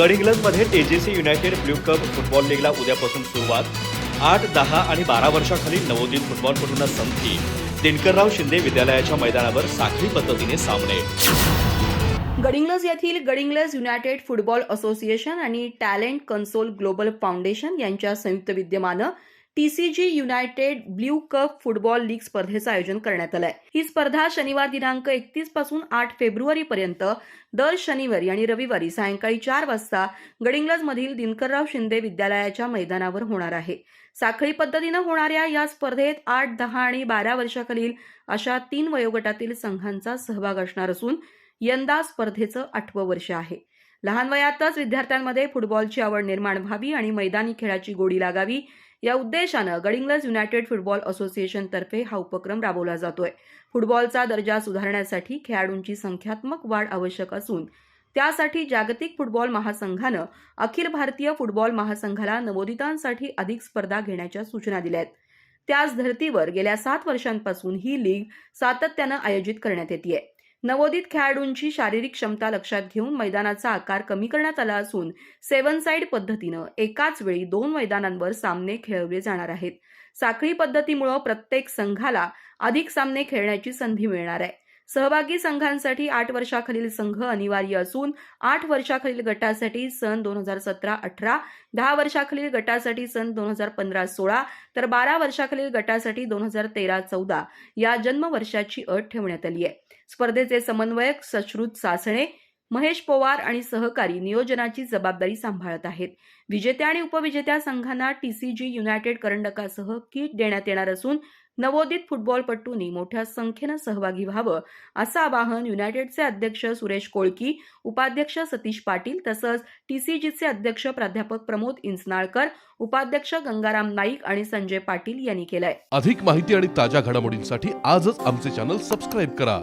गडिंग्लजमध्ये TJC united blue cup football लीगला उद्यापासून सुरुवात. आठ दहा आणि बारा वर्षाखालील नवोदित फुटबॉलपटूंना संधी दिनकरराव शिंदे विद्यालयाच्या मैदानावर साखळी पद्धतीने सामने. गडिंग्लज येथील गडिंग्लज युनायटेड फुटबॉल असोसिएशन आणि टॅलेंट कन्सोल ग्लोबल फाउंडेशन यांच्या संयुक्त विद्यमानं TCG united blue cup football league स्पर्धेचं आयोजन करण्यात आलंय. ही स्पर्धा शनिवार दिनांक एकतीसपासून आठ फेब्रुवारी पर्यंत दर शनिवारी आणि रविवारी सायंकाळी चार वाजता गडिंग्लजमधील दिनकरराव शिंदे विद्यालयाच्या मैदानावर होणार आहे. साखळी पद्धतीनं होणाऱ्या या स्पर्धेत आठ दहा आणि बारा वर्षाखालील अशा तीन वयोगटातील संघांचा सहभाग असणार असून यंदा स्पर्धेचं आठवं वर्ष आहे. लहान वयातच विद्यार्थ्यांमध्ये फुटबॉलची आवड निर्माण व्हावी आणि मैदानी खेळाची गोडी लागावी. या उद्देशानं गडिंग्लज युनायटेड फुटबॉल असोसिएशनतर्फे हा उपक्रम राबवला जातोय. फुटबॉलचा दर्जा सुधारण्यासाठी खेळाडूंची संख्यात्मक वाढ आवश्यक असून त्यासाठी जागतिक फुटबॉल महासंघानं अखिल भारतीय फुटबॉल महासंघाला नवोदितांसाठी अधिक स्पर्धा घेण्याच्या सूचना दिल्या आहेत त्याच धर्तीवर गेल्या सात वर्षांपासून ही लीग सातत्यानं आयोजित करण्यात येते नवोदित खेळाडूंची शारीरिक क्षमता लक्षात घेऊन मैदानाचा आकार कमी करण्यात आला असून सेवन साईड पद्धतीनं एकाच वेळी दोन मैदानांवर सामने खेळवले जाणार आहेत. साखळी पद्धतीमुळं प्रत्येक संघाला अधिक सामने खेळण्याची संधी मिळणार आहे. सहभागी संघांसाठी आठ वर्षाखालील संघ अनिवार्य असून आठ वर्षाखालील गटासाठी सन दोन हजार सतरा अठरा दहा वर्षाखालील गटासाठी सन दोन हजार पंधरा सोळा तर बारा वर्षाखालील गटासाठी दोन हजार तेरा चौदा या जन्मवर्षाची अट ठेवण्यात आली आहे. स्पर्धेचे समन्वयक सश्रुत सासणे महेश पवार आणि सहकारी नियोजनाची जबाबदारी सांभाळत आहेत. विजेत्या आणि उपविजेत्या संघांना टीसीजी युनायटेड करंडकासह किट देण्यात येणार असून नवोदित फुटबॉलपटूंनी मोठ्या संख्येनं सहभागी व्हावं असं आवाहन युनायटेडचे अध्यक्ष सुरेश कोळकी उपाध्यक्ष सतीश पाटील तसंच टीसीजीचे अध्यक्ष प्राध्यापक प्रमोद इंचनाळकर उपाध्यक्ष गंगाराम नाईक आणि संजय पाटील यांनी केलंय. अधिक माहिती आणि ताज्या घडामोडींसाठी आजच आमचे चॅनल सबस्क्राईब करा.